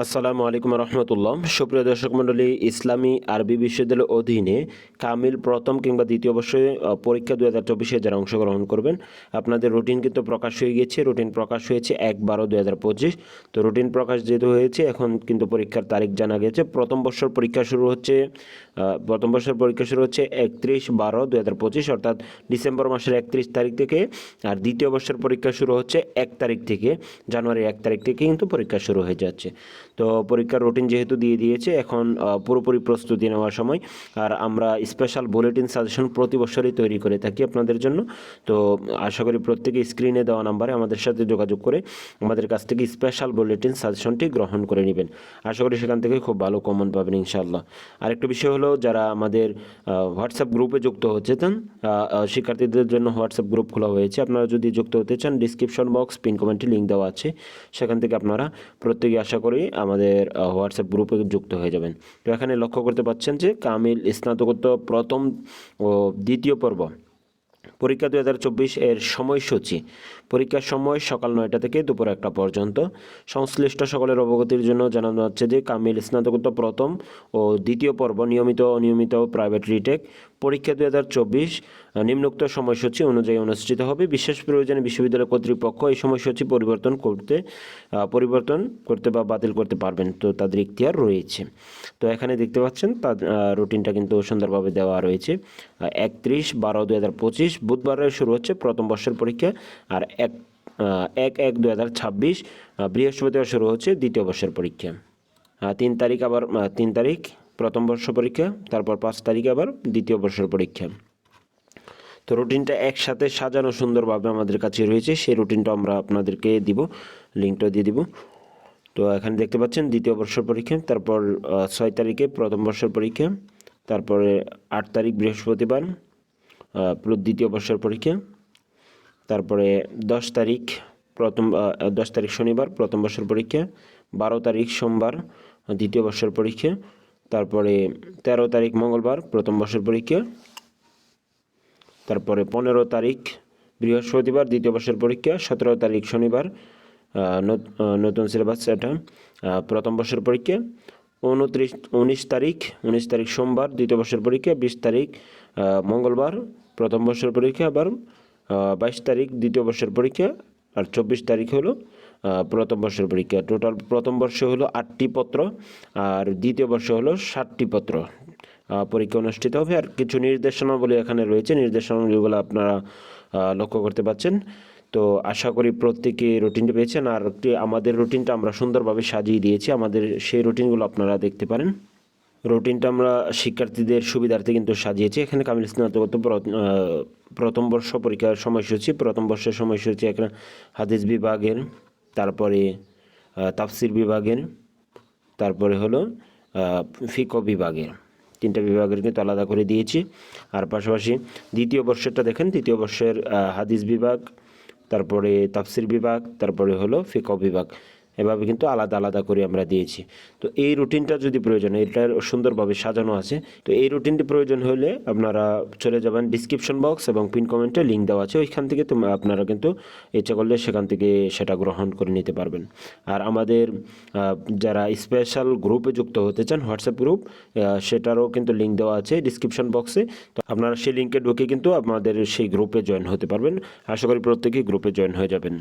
আসসালামু আলাইকুম রহমতুল্লাহ। সুপ্রিয় দর্শক মণ্ডলী, ইসলামী আরবি বিশ্ববিদ্যালয়ের অধীনে কামিল প্রথম কিংবা দ্বিতীয় বর্ষে পরীক্ষা দু হাজার চব্বিশে যারা অংশগ্রহণ করবেন, আপনাদের রুটিন কিন্তু প্রকাশ হয়ে গিয়েছে। রুটিন প্রকাশ হয়েছে এক বারো দু হাজার পঁচিশ। তো রুটিন প্রকাশ যেহেতু হয়েছে, এখন কিন্তু পরীক্ষার তারিখ জানা গেছে প্রথম বর্ষর পরীক্ষা শুরু হচ্ছে প্রথম বর্ষের পরীক্ষা শুরু হচ্ছে একত্রিশ বারো দু হাজার পঁচিশ, অর্থাৎ ডিসেম্বর মাসের একত্রিশ তারিখ থেকে। আর দ্বিতীয় বর্ষের পরীক্ষা শুরু হচ্ছে এক তারিখ থেকে, জানুয়ারির এক তারিখ থেকে কিন্তু পরীক্ষা শুরু হয়ে যাচ্ছে। তো পরীক্ষার রুটিন যেহেতু দিয়ে দিয়েছে এখন পুরোপুরি প্রস্তুতি নেওয়ার সময়। আর আমরা স্পেশাল বুলেটিন সাজেশন প্রতি বছরই তৈরি করে থাকি আপনাদের জন্য। তো আশা করি প্রত্যেকে স্ক্রিনে দেওয়া নাম্বারে আমাদের সাথে যোগাযোগ করে আমাদের কাছ থেকে স্পেশাল বুলেটিন সাজেশনটি গ্রহণ করে নেবেন। আশা করি সেখান থেকে খুব ভালো কমন পাবেন ইনশাআল্লাহ। আরেকটা বিষয় হলো যারা আমাদের হোয়াটসঅ্যাপ গ্রুপে যুক্ত হচ্ছে আহ, শিক্ষার্থীদের জন্য হোয়াটসঅ্যাপ গ্রুপ খোলা হয়েছে। আপনারা যদি যুক্ত হতে চান ডিসক্রিপশন বক্স পিন কমেন্টে লিঙ্ক দেওয়া আছে। সেখান থেকে আপনারা প্রত্যেকে আশা করি আমাদের হোয়াটসঅ্যাপ গ্রুপে যুক্ত হয়ে যাবেন। তো এখানে লক্ষ্য করতে পাচ্ছেন যে কামিল স্নাতকোত্তর প্রথম ও দ্বিতীয় পর্ব, পরীক্ষা দু হাজার চব্বিশ এর সময়সূচি। পরীক্ষার সময় সকাল নয়টা থেকে দুপুর একটা পর্যন্ত। সংশ্লিষ্ট সকলের অবগতির জন্য জানানো হচ্ছে যে কামিল স্নাতকোত্তর প্রথম ও দ্বিতীয় পর্ব নিয়মিত অনিয়মিত প্রাইভেট রিটেক পরীক্ষা দু হাজার চব্বিশ নিম্নোক্ত সময়সূচি অনুযায়ী অনুষ্ঠিত হবে। বিশেষ প্রয়োজনে বিশ্ববিদ্যালয় কর্তৃপক্ষ এই সময়সূচি পরিবর্তন করতে পরিবর্তন করতে বা বাতিল করতে পারবেন। তো তাদের ইখতিয়ার রয়েছে। তো এখানে দেখতে পাচ্ছেন, তার রুটিনটা কিন্তু সুন্দরভাবে দেওয়া রয়েছে। একত্রিশ বারো দু হাজার পঁচিশ, বুধবারে শুরু হচ্ছে প্রথম বর্ষের পরীক্ষা, আর এক এক এক দু হাজার ছাব্বিশ বৃহস্পতিবার শুরু হচ্ছে দ্বিতীয় বর্ষের পরীক্ষা। তিন তারিখ আবার তিন তারিখ প্রথম বর্ষ পরীক্ষা, তারপর পাঁচ তারিখ আবার দ্বিতীয় বর্ষের পরীক্ষা। তো রুটিনটা একসাথে সাজানো সুন্দরভাবে আমাদের কাছে রয়েছে, সেই রুটিনটা আমরা আপনাদেরকে দিব, লিঙ্কটা দিয়ে দিব। তো এখানে দেখতে পাচ্ছেন, দ্বিতীয় বর্ষের পরীক্ষা, তারপর ছয় তারিখে প্রথম বর্ষের পরীক্ষা, তারপরে আট তারিখ বৃহস্পতিবার দ্বিতীয় বর্ষের পরীক্ষা, তারপরে দশ তারিখ প্রথম দশ তারিখ শনিবার প্রথম বর্ষের পরীক্ষা, বারো তারিখ সোমবার দ্বিতীয় বর্ষের পরীক্ষা তারপরে তেরো তারিখ মঙ্গলবার, প্রথম বর্ষের পরীক্ষা। তারপরে পনেরো তারিখ বৃহস্পতিবার, দ্বিতীয় বর্ষের পরীক্ষা। সতেরো তারিখ শনিবার নতুন সিলেবাস এটা প্রথম বর্ষের পরীক্ষা। উনত্রিশ, উনিশ তারিখ উনিশ তারিখ সোমবার, দ্বিতীয় বর্ষের পরীক্ষা। বিশ তারিখ মঙ্গলবার, প্রথম বর্ষের পরীক্ষা। আবার বাইশ তারিখ দ্বিতীয় বর্ষের পরীক্ষা। আর চব্বিশ তারিখ হলো প্রথম বর্ষের পরীক্ষা। টোটাল প্রথম বর্ষে হলো আটটি পত্র আর দ্বিতীয় বর্ষে হলো ষাটটি পত্র পরীক্ষা অনুষ্ঠিত হবে। আর কিছু নির্দেশনাবলী এখানে রয়েছে। নির্দেশনাবলীগুলো আপনারা লক্ষ্য করতে পাচ্ছেন তো আশা করি প্রত্যেকে রুটিনটা পেয়েছেন। আর আমাদের রুটিনটা আমরা সুন্দরভাবে সাজিয়ে দিয়েছি। আমাদের সেই রুটিনগুলো আপনারা দেখতে পারেন। রুটিনটা আমরা শিক্ষার্থীদের সুবিধার্থে কিন্তু সাজিয়েছি। এখানে কামিল স্নাতকোত্তর প্র- প্রথম বর্ষ পরীক্ষার সময়সূচি। প্রথম বর্ষের সময়সূচি এখানে হাদিস বিভাগের তারপরে তাফসির বিভাগের, তারপরে হলো ফিকো বিভাগের। তিনটা বিভাগের কিন্তু আলাদা করে দিয়েছি। আর পাশাপাশি দ্বিতীয় বর্ষেরটা দেখেন, দ্বিতীয় বর্ষের হাদিস বিভাগ, তারপরে তাফসির বিভাগ, তারপরে হলো ফিকো বিভাগ। এভাবে কিন্তু আলাদা আলাদা করে আমরা দিয়েছি। তো এই রুটিনটা যদি প্রয়োজন এটার সুন্দরভাবে সাজানো আছে। তো এই রুটিনটি প্রয়োজন হলে আপনারা চলে যাবেন ডিসক্রিপশন বক্স এবং পিন কমেন্টে লিঙ্ক দেওয়া আছে। ওইখান থেকে তো আপনারা কিন্তু ইচ্ছা করলে সেখান থেকে সেটা গ্রহণ করে নিতে পারবেন। আর আমাদের যারা স্পেশাল গ্রুপে যুক্ত হতে চান হোয়াটসঅ্যাপ গ্রুপ সেটারও কিন্তু লিঙ্ক দেওয়া আছে ডিসক্রিপশন বক্সে তো আপনারা সেই লিঙ্কে ঢুকে কিন্তু আমাদের সেই গ্রুপে জয়েন হতে পারবেন। আশা করি প্রত্যেকেই গ্রুপে জয়েন হয়ে যাবেন।